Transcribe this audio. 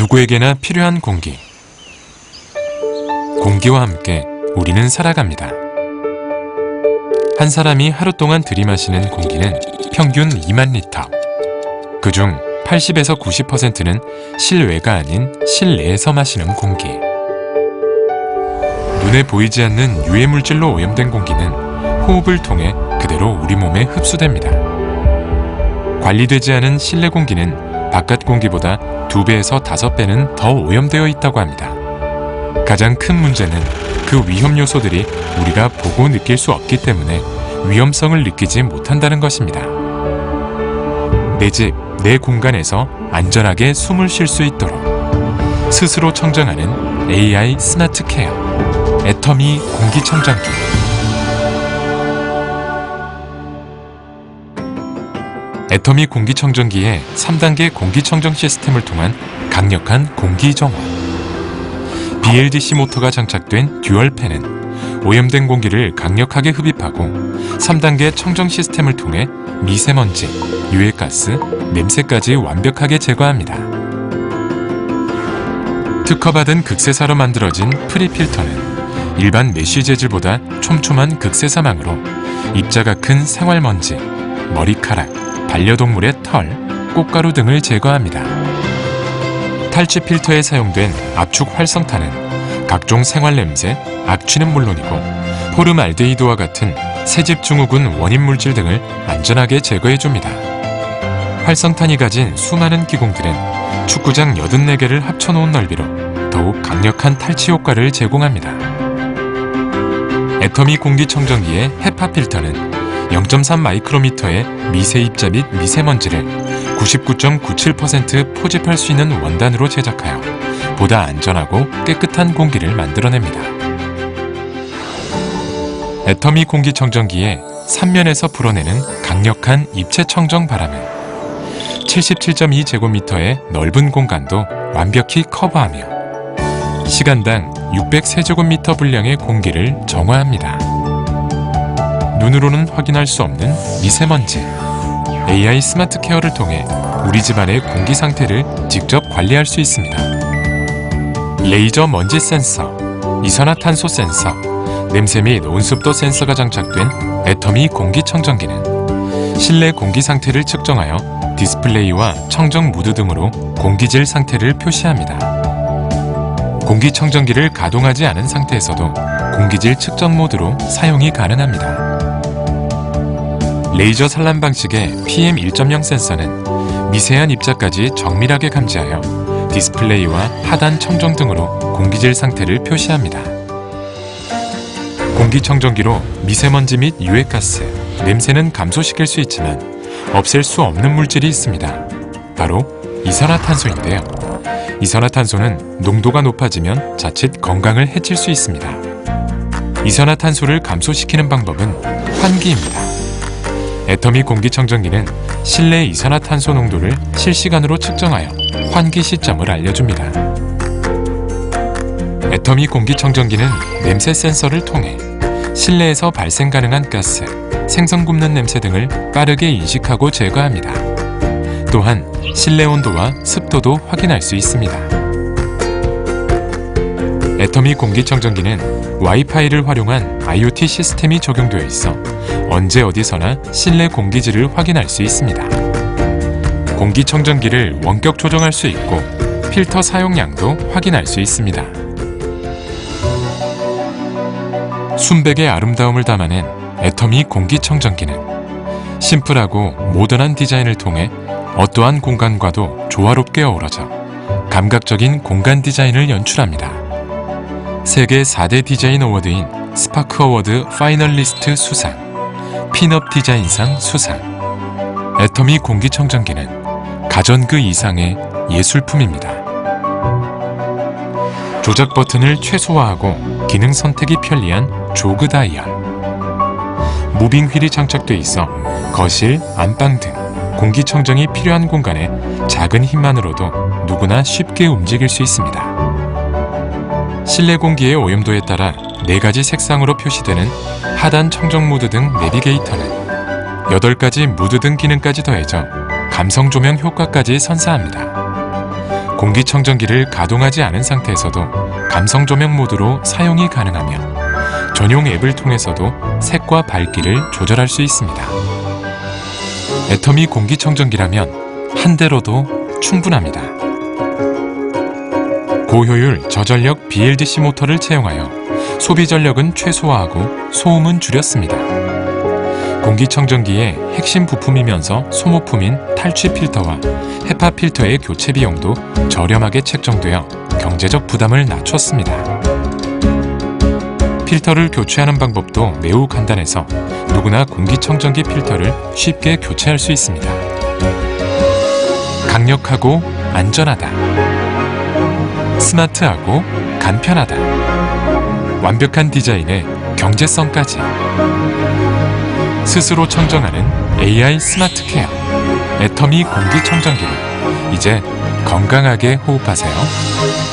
누구에게나 필요한 공기. 공기와 함께 우리는 살아갑니다. 한 사람이 하루 동안 들이마시는 공기는 평균 2만 리터. 그중 80에서 90%는 실외가 아닌 실내에서 마시는 공기. 눈에 보이지 않는 유해 물질로 오염된 공기는 호흡을 통해 그대로 우리 몸에 흡수됩니다. 관리되지 않은 실내 공기는 바깥 공기보다 2배에서 5배는 더 오염되어 있다고 합니다. 가장 큰 문제는 그 위험 요소들이 우리가 보고 느낄 수 없기 때문에 위험성을 느끼지 못한다는 것입니다. 내 집, 내 공간에서 안전하게 숨을 쉴 수 있도록 스스로 청정하는 AI 스마트 케어 애터미 공기청정기 애터미 공기청정기의 3단계 공기청정 시스템을 통한 강력한 공기 정화 BLDC 모터가 장착된 듀얼 팬은 오염된 공기를 강력하게 흡입하고 3단계 청정 시스템을 통해 미세먼지, 유해가스, 냄새까지 완벽하게 제거합니다. 특허받은 극세사로 만들어진 프리필터는 일반 메쉬 재질보다 촘촘한 극세사망으로 입자가 큰 생활먼지, 머리카락, 반려동물의 털, 꽃가루 등을 제거합니다. 탈취 필터에 사용된 압축 활성탄은 각종 생활 냄새, 악취는 물론이고 포름알데히드와 같은 새집 증후군 원인 물질 등을 안전하게 제거해 줍니다. 활성탄이 가진 수많은 기공들은 축구장 84개를 합쳐놓은 넓이로 더욱 강력한 탈취 효과를 제공합니다. 애터미 공기청정기의 헤파 필터는 0.3 마이크로미터의 미세 입자 및 미세먼지를 99.97% 포집할 수 있는 원단으로 제작하여 보다 안전하고 깨끗한 공기를 만들어냅니다. 애터미 공기청정기의 3면에서 불어내는 강력한 입체 청정 바람은 77.2제곱미터의 넓은 공간도 완벽히 커버하며 시간당 600세제곱미터 분량의 공기를 정화합니다. 눈으로는 확인할 수 없는 미세먼지. AI 스마트 케어를 통해 우리 집안의 공기 상태를 직접 관리할 수 있습니다. 레이저 먼지 센서, 이산화탄소 센서, 냄새 및 온습도 센서가 장착된 애터미 공기청정기는 실내 공기 상태를 측정하여 디스플레이와 청정 무드 등으로 공기질 상태를 표시합니다. 공기청정기를 가동하지 않은 상태에서도 공기질 측정 모드로 사용이 가능합니다. 레이저 산란 방식의 PM1.0 센서는 미세한 입자까지 정밀하게 감지하여 디스플레이와 하단 청정 등으로 공기질 상태를 표시합니다. 공기청정기로 미세먼지 및 유해가스, 냄새는 감소시킬 수 있지만 없앨 수 없는 물질이 있습니다. 바로 이산화탄소인데요. 이산화탄소는 농도가 높아지면 자칫 건강을 해칠 수 있습니다. 이산화탄소를 감소시키는 방법은 환기입니다. 애터미 공기청정기는 실내 이산화탄소 농도를 실시간으로 측정하여 환기 시점을 알려줍니다. 애터미 공기청정기는 냄새 센서를 통해 실내에서 발생 가능한 가스, 생선 굽는 냄새 등을 빠르게 인식하고 제거합니다. 또한 실내 온도와 습도도 확인할 수 있습니다. 애터미 공기청정기는 와이파이를 활용한 IoT 시스템이 적용되어 있어 언제 어디서나 실내 공기질을 확인할 수 있습니다. 공기청정기를 원격 조정할 수 있고 필터 사용량도 확인할 수 있습니다. 순백의 아름다움을 담아낸 애터미 공기청정기는 심플하고 모던한 디자인을 통해 어떠한 공간과도 조화롭게 어우러져 감각적인 공간 디자인을 연출합니다. 세계 4대 디자인 어워드인 스파크 어워드 파이널리스트 수상, 핀업 디자인상 수상, 애터미 공기청정기는 가전 그 이상의 예술품입니다. 조작 버튼을 최소화하고 기능 선택이 편리한 조그 다이얼, 무빙 휠이 장착돼 있어 거실, 안방 등 공기청정이 필요한 공간에 작은 힘만으로도 누구나 쉽게 움직일 수 있습니다. 실내 공기의 오염도에 따라 네 가지 색상으로 표시되는 하단 청정 무드 등 내비게이터는 8가지 무드 등 기능까지 더해져 감성 조명 효과까지 선사합니다. 공기청정기를 가동하지 않은 상태에서도 감성 조명 모드로 사용이 가능하며 전용 앱을 통해서도 색과 밝기를 조절할 수 있습니다. 애터미 공기청정기라면 한 대로도 충분합니다. 고효율 저전력 BLDC 모터를 채용하여 소비 전력은 최소화하고 소음은 줄였습니다. 공기청정기의 핵심 부품이면서 소모품인 탈취 필터와 헤파 필터의 교체 비용도 저렴하게 책정되어 경제적 부담을 낮췄습니다. 필터를 교체하는 방법도 매우 간단해서 누구나 공기청정기 필터를 쉽게 교체할 수 있습니다. 강력하고 안전하다. 스마트하고 간편하다. 완벽한 디자인에 경제성까지. 스스로 청정하는 AI 스마트 케어. 애터미 공기청정기로 이제 건강하게 호흡하세요.